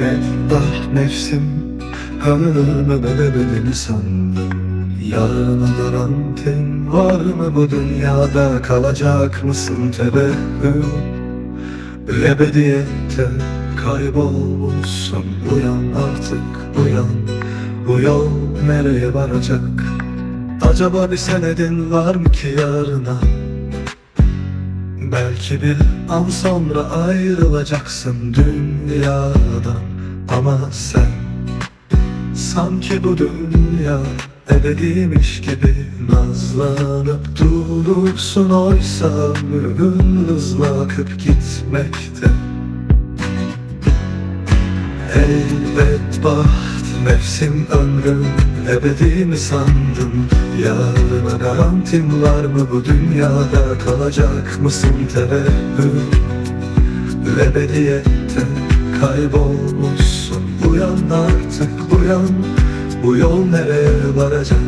Eyvah nefsim Ömrümü bedeni sandım. Yarına garantin var mı bu dünyada? Kalacak mısın tebettüm Ebediyette kaybolmuşsun. Uyan artık uyan. Bu yol nereye varacak? Acaba bir senedin var mı ki yarına? Belki bir an sonra ayrılacaksın dünyadan Ama sen Sanki bu dünya ebediymiş gibi Nazlanıp durursun. Oysa ömrün hızla akıp gitmekte. Elbet baht nefsim ömrüm ebedi mi sandın? Yarına garantin var mı bu dünyada? Kalacak mısın tereddüt Ebediyette kaybolmuşsun Uyan artık uyan. Bu yol nereye varacak?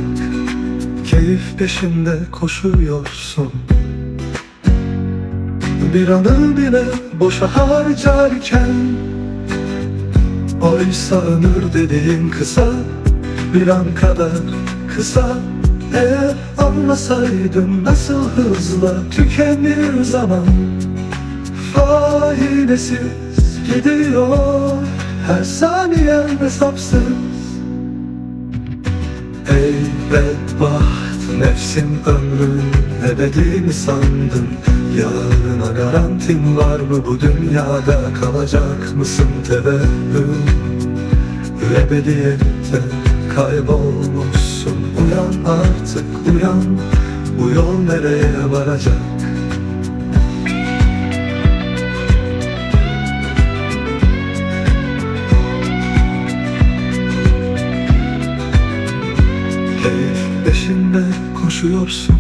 Keyif peşinde koşuyorsun. Bir anı bile boşa harcarken Oysa ömür dediğin kısa Bir an kadar kısa. Eğer anlasaydın nasıl hızla tükenir zaman. Failesiz gidiyor Her saniyen hesapsız Ey bedbaht nefsim ömrün ebedi mi sandın. Yarına garantin var mı bu dünyada? Kalacak mısın teveccüh Ebediyette kaybolmuşsun. Uyan artık uyan. Bu yol nereye varacak Keyif peşinde koşuyorsun.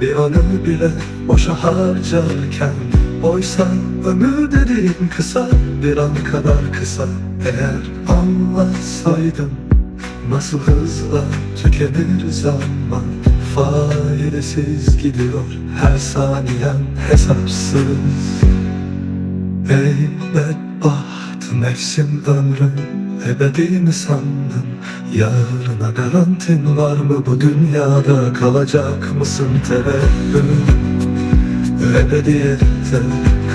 Bir anı bile boşa harcarken Oysa ömür dediğin kısa Bir an kadar kısa. Eğer anlasaydın Nasıl hızla tükenir zaman Faydasız gidiyor her saniyen hesapsız. Ey bedbaht nefsim ömrüm ebedi mi sandın? Yarına garantin var mı? Bu dünyada kalacak mısın tereddüt Ebediyette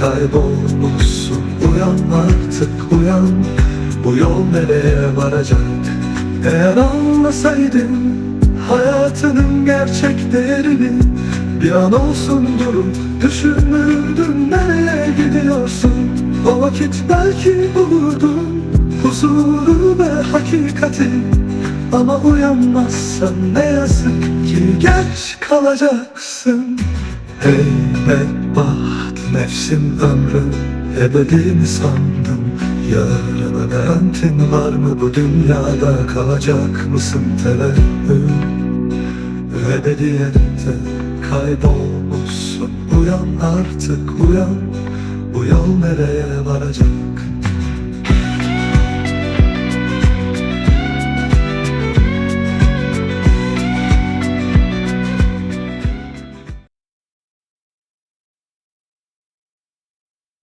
kaybolmuşsun. Uyan artık uyan. Bu yol nereye varacak? Eğer anlasaydın Hayatının gerçek değerini Bir an olsun durup Düşünürdün nereye gidiyorsun? O vakit belki bulurdun Huzuru ve hakikati. Ama uyanmazsan ne yazık ki Geç kalacaksın. Ey bedbaht nefsim ömrüm ebedi mi sandın Yarına garantin var mı bu dünyada? Kalacak mısın tereddüt Ebediyette kaybolmuşsun. Uyan artık uyan. Bu yol nereye varacak